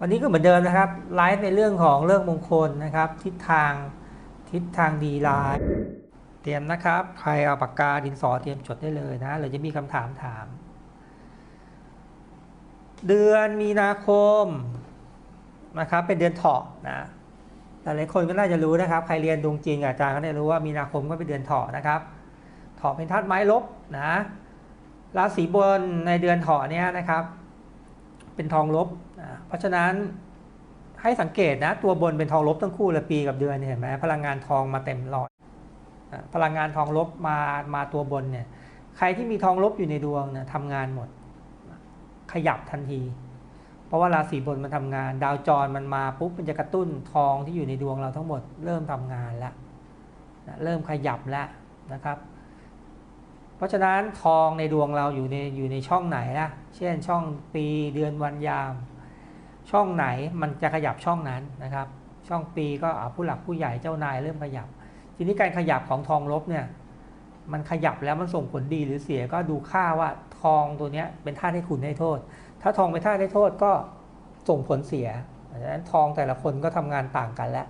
วันนี้ก็เหมือนเดิมนะครับไลฟ์ในเรื่องของเรื่องมงคลนะครับ ทิศทางทิศทางดีไลฟ์เตรียมนะครับ ใครเอาปากกาดินสอเตรียมจดได้เลยนะเราจะมีคำถามถาม เดือนมีนาคมนะครับ เป็นเดือนเถาะนะหลายๆคนก็น่าจะรู้นะครับ ใครเรียนดวงจีนอาจารย์ก็ได้รู้ว่ามีนาคมก็เป็นเดือนเถาะนะครับเถาะเป็นธาตุไม้ลบนะราศีบนในเดือนเถาะเนี้ยนะครับ เป็นทองลบ เพราะฉะนั้นให้สังเกตนะตัวบนเป็นทองลบทั้งคู่เลยปีกับเดือนเนี่ยเห็นไหมพลังงานทองมาเต็มร้อยพลังงานทองลบมามาตัวบนเนี่ยใครที่มีทองลบอยู่ในดวงเนี่ยทำงานหมด ขยับทันที เพราะว่าราศีบนมันทำงาน ดาวจรมันมาปุ๊บมันจะกระตุ้นทองที่อยู่ในดวงเราทั้งหมด เริ่มทำงานแล้วนะเริ่มขยับแล้วนะครับ เพราะฉะนั้นทองในดวงเราอยู่ในอยู่ในช่องไหนล่ะ เช่นช่องปีเดือนวันยาม ช่องไหนมันจะขยับช่องนั้นนะครับ ช่องปีก็ผู้หลักผู้ใหญ่เจ้านายเริ่มขยับ ทีนี้การขยับของทองลบเนี่ยมันขยับแล้วมันส่งผลดีหรือเสียก็ดูค่าว่าทองตัวนี้เป็นท่าตุให้คุณให้โทษ ถ้าทองเป็นท่าตุให้โทษก็ส่งผลเสียดังนั้นทองแต่ละคนก็ทำงานต่างกันแล้ว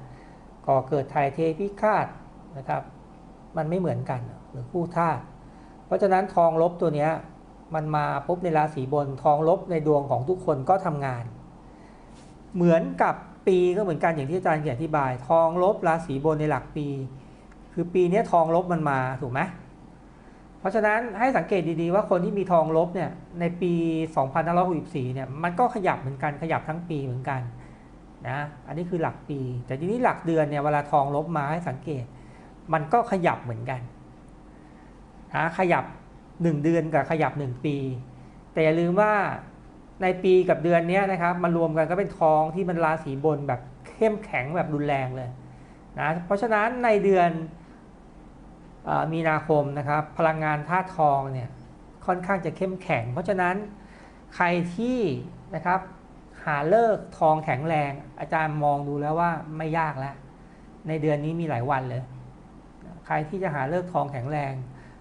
ก่อเกิดไทยเทพิฆาตนะครับ มันไม่เหมือนกันหรือคู่ธาตุเพราะฉะนั้นทองลบตัวนี้มันมาปุ๊บในราศีบนทองลบในดวงของทุกคนก็ทำงาน เหมือนกับปีก็เหมือนกันอย่างที่อาจารย์เขียนอธิบาย ทองลบราศีบนในหลักปี คือปีนี้ทองลบมันมาถูกไหมเพราะฉะนั้นให้สังเกตดีๆว่าคนที่มีทองลบเนี่ยในปี2564เนี่ยมันก็ขยับเหมือนกันขยับทั้งปีเหมือนกันนะอันนี้คือหลักปี แต่ทีนี้หลักเดือนเนี่ยเวลาทองลบมาให้สังเกต มันก็ขยับเหมือนกันนะขยับ 1 เดือนกับขยับ 1 ปี แต่อย่าลืมว่า ในปีกับเดือนนี้นะครับมันรวมกันก็เป็นทองที่มันราศีบนแบบเข้มแข็งแบบรุนแรงเลยนะเพราะฉะนั้นในเดือนอมีนาคมนะครับ พลังงานธาตุทองเนี่ยค่อนข้างจะเข้มแข็ง เพราะฉะนั้นใครที่นะครับหาเลิกทองแข็งแรง อาจารย์มองดูแล้วว่าไม่ยากแล้ว ในเดือนนี้มีหลายวันเลย ใครที่จะหาเลิกทองแข็งแรง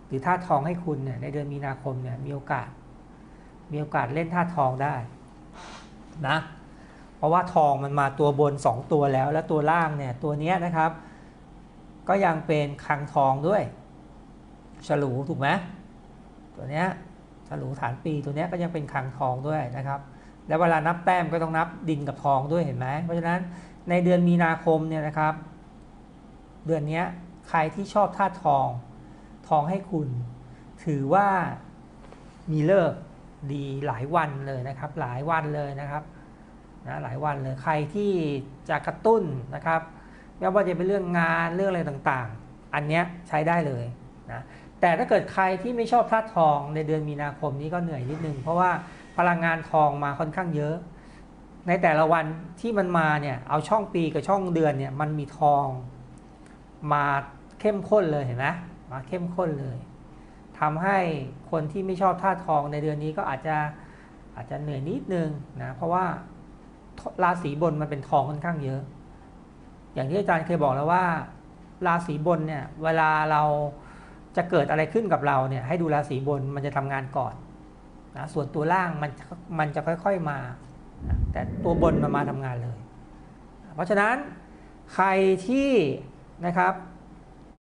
หรือธาตุทองให้คุณเนี่ยในเดือนมีนาคมเนี่ยมีโอกาส มีโอกาสเล่นธาตุทองได้นะเพราะว่าทองมันมาตัวบน 2 ตัวแล้ว แล้วตัวล่างเนี่ยตัวเนี้ยนะครับ ก็ยังเป็นคลังทองด้วยฉลูถูกไหมตัวเนี้ยฉลูฐานปีตัวเนี้ยก็ยังเป็นคลังทองด้วยนะครับ แล้วเวลานับแต้มก็ต้องนับดินกับทองด้วยเห็นไหมเพราะฉะนั้นในเดือนมีนาคมเนี่ยนะครับ เดือนเนี้ยใครที่ชอบธาตุทอง ทองให้คุณ ถือว่ามีเลิกษ์ ดีหลายวันเลยนะครับ หลายวันเลยนะครับนะหลายวันเลยใครที่จะกระตุ้นนะครับ ไม่ว่าจะเป็นเรื่องงานเรื่องอะไรต่างๆ อันเนี้ยใช้ได้เลยนะแต่ถ้าเกิดใครที่ไม่ชอบธาตุทองในเดือนมีนาคมนี้ก็เหนื่อยนิดนึงเพราะว่าพลังงานทองมาค่อนข้างเยอะ ในแต่ละวันที่มันมาเนี่ยเอาช่องปีกับช่องเดือนเนี่ยมันมีทอง มาเข้มข้นเลยเห็นไหมมาเข้มข้นเลย ทำให้คนที่ไม่ชอบธาตุทองในเดือนนี้ก็อาจจะอาจจะเหนื่อยนิดนึงนะเพราะว่าราศีบนมันเป็นทองค่อนข้างเยอะ อย่างที่อาจารย์เคยบอกแล้วว่า ราศีบนเนี่ยเวลาเราจะเกิดอะไรขึ้นกับเราเนี่ยให้ดูราศีบนมันจะทำงานก่อนนะส่วนตัวล่างมันมันจะค่อยๆมานะแต่ตัวบนมันมาทำงานเลย เพราะฉะนั้นใครที่นะครับ